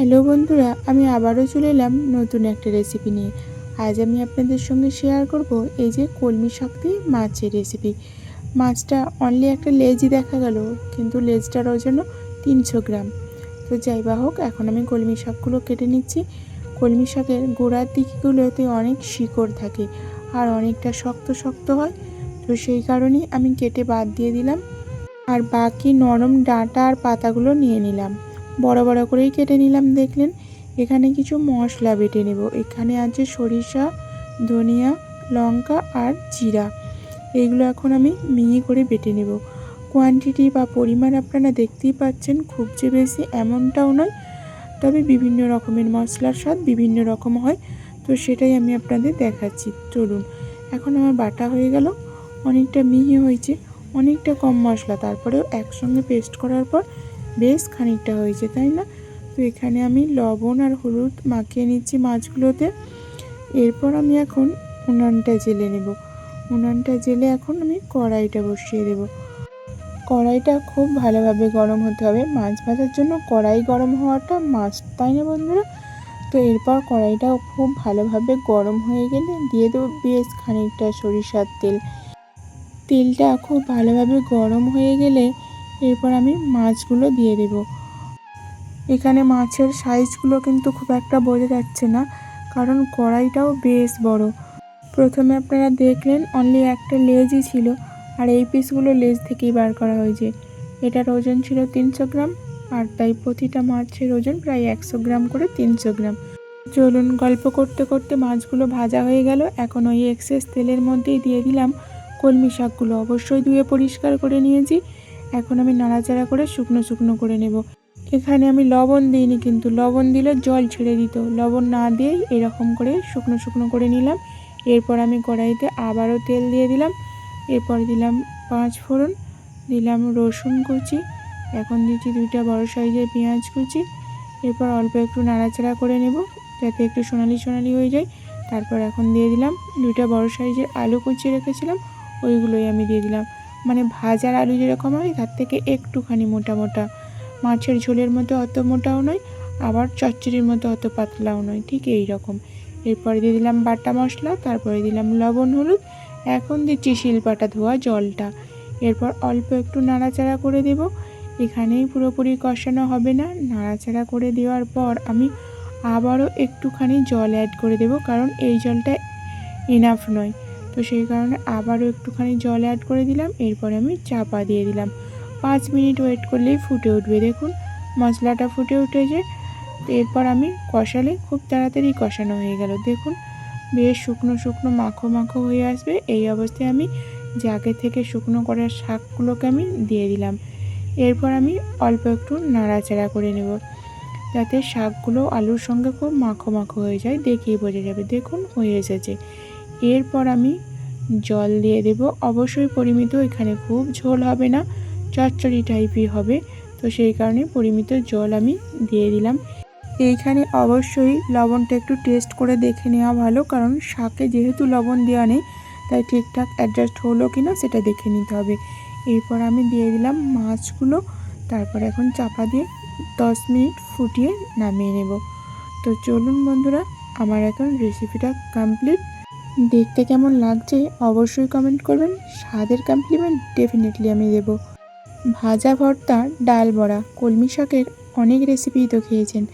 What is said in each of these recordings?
Hello বন্ধুরা, আমি আবারও চলে এলাম নতুন একটা রেসিপি নিয়ে। আজ আমি আপনাদের সঙ্গে শেয়ার করব এই যে কলমি শাক দিয়ে মাছের রেসিপি মাছটা অনলি একটা লেজই দেখা গেল, কিন্তু লেজটার ওজন তিনশো গ্রাম। তো যাই বা হোক, এখন আমি কলমি শাকগুলো কেটে নিচ্ছি। কলমি শাকের গোড়ার দিকগুলোতে অনেক শিকড় থাকে আর অনেকটা শক্ত শক্ত হয়, তো সেই কারণেই আমি কেটে বাদ দিয়ে দিলাম। আর বাকি নরম ডাঁটা আর পাতাগুলো নিয়ে নিলাম। বড় বড় করেই কেটে নিলাম, দেখলেন? এখানে কিছু মশলা বেটে নেব। এখানে আছে সরিষা, ধনিয়া, লঙ্কা আর জিরা। এইগুলো এখন আমি মিহি করে বেটে নেব। কোয়ান্টিটি বা পরিমাণ আপনারা দেখতেই পাচ্ছেন, খুব যে বেশি এমনটাও নয়, তবে বিভিন্ন রকমের মশলার স্বাদ বিভিন্ন রকম হয়। তো সেটাই আমি আপনাদের দেখাচ্ছি। চলুন, এখন আমার বাটা হয়ে গেল, অনেকটা মিহি হয়েছে, অনেকটা কম মশলা, তারপরেও একসঙ্গে পেস্ট করার পর বেশ খানিকটা হয়েছে, তাই না? তো এখানে আমি লবণ আর হলুদ মাখিয়ে নিচ্ছি মাছগুলোতে। এরপর আমি এখন উনানটা জেলে নেব। উনানটা জেলে এখন আমি কড়াইটা বসিয়ে দেব। কড়াইটা খুব ভালোভাবে গরম হতে হবে। মাছ ভাজার জন্য কড়াই গরম হওয়াটা মাছ তাই না বন্ধুরা? তো এরপর কড়াইটা খুব ভালোভাবে গরম হয়ে গেলে দিয়ে দেবো বেশ খানিকটা সরিষার তেল। তেলটা খুব ভালোভাবে গরম হয়ে গেলে এরপর আমি মাছগুলো দিয়ে দেব। এখানে মাছের সাইজগুলো কিন্তু খুব একটা বোঝা যাচ্ছে না, কারণ কড়াইটাও বেশ বড়। প্রথমে আপনারা দেখলেন অনলি একটা লেজই ছিল, আর এই পিসগুলো লেজ থেকেই বার করা হয়েছে। এটার ওজন ছিল তিনশো গ্রাম, আর তাই প্রতিটা মাছের ওজন প্রায় একশো গ্রাম করে তিনশো গ্রাম। চলুন গল্প করতে করতে মাছগুলো ভাজা হয়ে গেল। এখন ওই এক্সেস তেলের মধ্যেই দিয়ে দিলাম কলমি শাকগুলো। অবশ্যই ধুয়ে পরিষ্কার করে নিয়েছি। এখন আমি নাড়াচাড়া করে শুকনো শুকনো করে নেব। এখানে আমি লবণ দিইনি কিন্তু, লবণ দিলে জল ছেড়ে দিত। লবণ না দিয়েই এরকম করে শুকনো শুকনো করে নিলাম। এরপর আমি কড়াইতে আবারও তেল দিয়ে দিলাম। এরপর দিলাম পাঁচ ফোড়ন, দিলাম রসুন কুচি, এখন দিচ্ছি দুইটা বড় সাইজের পেঁয়াজ কুচি। এরপর অল্প একটু নাড়াচাড়া করে নেব যাতে একটু সোনালি সোনালি হয়ে যায়। তারপর এখন দিয়ে দিলাম দুইটা বড় সাইজের আলু কুচিয়ে রেখেছিলাম, ওইগুলোই আমি দিয়ে দিলাম। মানে ভাজার আলু যেরকম হয়, তার থেকে একটুখানি মোটা মোটা। মাছের ঝোলের মতো অত মোটাও নয়, আবার চচ্চড়ির মতো অত পাতলাও নয়, ঠিক এই রকম। এরপরে দিয়ে দিলাম বাটা মশলা, তারপরে দিলাম লবণ, হলুদ। এখন দিচ্ছি শিলপাটা ধোয়া জলটা। এরপর অল্প একটু নাড়াচাড়া করে দেব। এখানেই পুরোপুরি কষানো হবে না। নাড়াচাড়া করে দেওয়ার পর আমি আবারও একটুখানি জল অ্যাড করে দেব, কারণ এই জলটা ইনাফ নয়। তো সেই কারণে আবারও একটুখানি জল অ্যাড করে দিলাম, এরপরে আমি চাপা দিয়ে দিলাম। পাঁচ মিনিট ওয়েট করলেই ফুটে উঠবে। দেখুন, মশলাটা ফুটে উঠেছে। এরপর আমি কষালে খুব তাড়াতাড়ি কষানো হয়ে গেল। দেখুন, বেশ শুকনো শুকনো মাখো মাখো হয়ে আসবে। এই অবস্থায় আমি জাগে থেকে শুকনো করার শাকগুলোকে আমি দিয়ে দিলাম। এরপর আমি অল্প একটু নাড়াচাড়া করে নেব। যাতে শাকগুলো আলুর সঙ্গে খুব মাখো মাখো হয়ে যায় দেখেই বোঝা যাবে। দেখুন, হয়ে এসেছে। এরপর আমি জল দিয়ে দেব। অবশ্যই পরিমিত, এখানে খুব ঝোল হবে না, চচ্চড়ি টাইপই হবে। তো সেই কারণে পরিমিত জল আমি দিয়ে দিলাম। এইখানে অবশ্যই লবণটা একটু টেস্ট করে দেখে নেওয়া ভালো, কারণ শাকে যেহেতু লবণ দেওয়া নেই, তাই ঠিকঠাক অ্যাডজাস্ট হলো কি না সেটা দেখে নিতে হবে। এরপর আমি দিয়ে দিলাম মাছগুলো, তারপর এখন চাপা দিয়ে দশ মিনিট ফুটিয়ে নামিয়ে নেব। তো চলুন বন্ধুরা, আমার এখন রেসিপিটা কমপ্লিট দেখতে কেমন লাগছে অবশ্যই কমেন্ট করবেন। স্বাদের কমপ্লিমেন্ট ডেফিনেটলি আমি দেব। ভাজা ভর্তা, ডাল বড়া, কলমি শাকের অনেক রেসিপিই তো খেয়েছেন।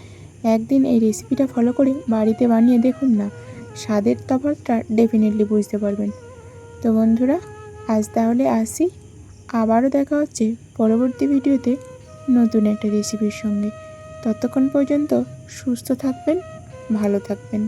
একদিন এই রেসিপিটা ফলো করে বাড়িতে বানিয়ে দেখুন না, স্বাদের তফাৎটা ডেফিনেটলি বুঝতে পারবেন। তো বন্ধুরা, আজ তাহলে আসি। আবারও দেখা হচ্ছে পরবর্তী ভিডিওতে নতুন একটা রেসিপির সঙ্গে। ততক্ষণ পর্যন্ত সুস্থ থাকবেন, ভালো থাকবেন।